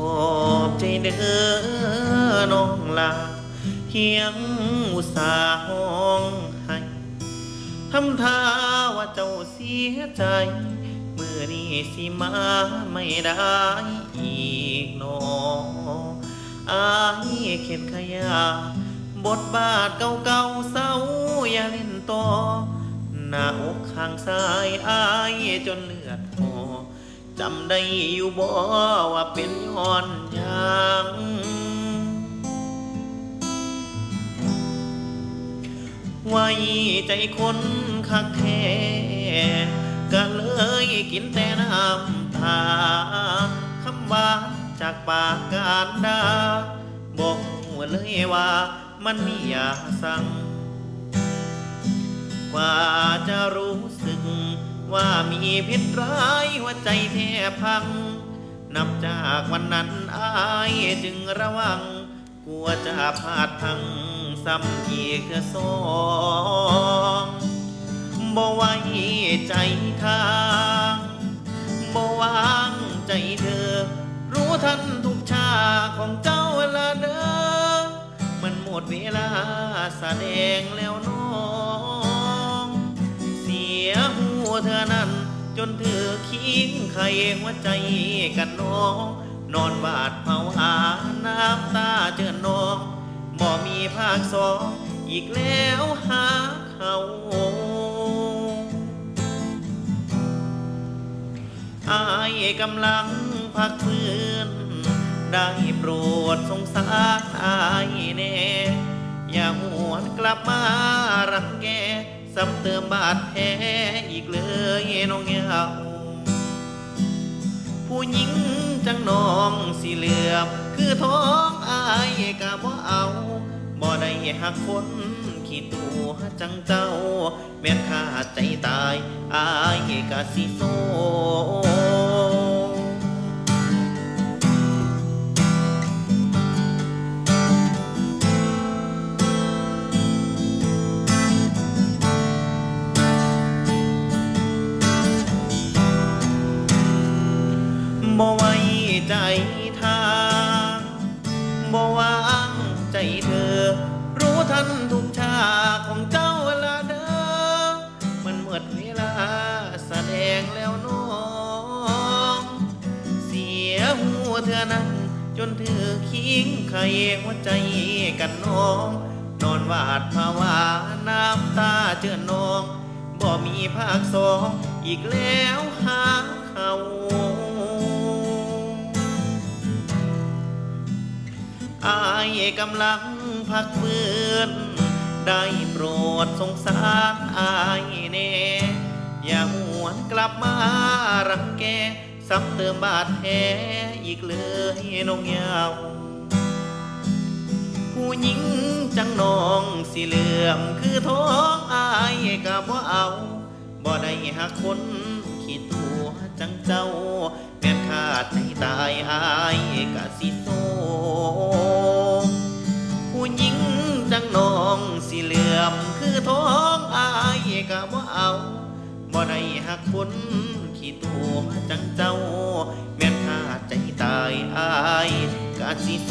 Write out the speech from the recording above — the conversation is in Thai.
อบใจเด้อน้องลาเพียงอุตสาห้องให้ทำท่าว่าเจ้าเสียใจ มือนี้สิมาไม่ได้อีกนออายเข็ดขยาบทบาทเก่าๆเศร้าอย่าเล่นต่อหน้าอกข้างซ้ายอายจนเลือดหอ จำได้อยู่บ่ว่าเป็นย้อนยังไว้ใจคนคักแท้ก็เลยกินแต่น้ำตาคำว่าจากปากการดาบอกหัวเลยว่ามันมียาสั่งว่า ว่ามีพิษร้ายหัวใจแทบพัง นับจากวันนั้นอายจึงระวัง กลัวจะพลาดพังซ้ำอีกเธอสองบ่ไว้ใจทางบ่วางใจเธอ รู้ทันทุกชาของเจ้าละเด้อมันหมดเวลาแสดงแล้วน เธอนั้น จนเธอคิงใครหัวใจกันน้อง นอนบาดเผาหาน้ำตาเจอน้องบ่มีภาคสองอีกแล้วหาเขาอายกำลังพักฟื้น ได้โปรดสงสารอายแน่ อย่าหวนกลับมารังแก ซ้ำเติมบาดแผลอีกเลยน้องเหยาผู้หญิงจังน้องสีเหลือมคือท้องอายกะบ่เอาบ่ได้หักคนขี้ตัวจังเจ้า แม่นข้าใจตายอายกะสิโซ ใจทางบ่วางใจเธอ รู้ทันทุกชาของเจ้าละเด้อมันหมดเวลาแสดงแล้วน้อง เสียหัวเธอนั้น จนเธอคิงใครหัวใจกันน้อง นอนวาดภาวาน้ำตาเจอน้องบ่มีภาคสองอีกแล้วหาเขา กำลังพักฟื้น ได้โปรดสงสารอายแน่อย่าหวนกลับมารังแกซ้ำเติมบาดแผลอีกเลยน้องยาวผู้หญิงจังน้องสีเหลือมคือท้องอายก็บ่เอา บ่ได้หักคนขี้ตัวจังเจ้า แม่นขาดใจตายอายก็สิ มคือท้องอายกะว่าเอาบ่ได้หักคนขี้ตัวจังเจ้า แม่นขาดใจตายอายกะสิโซ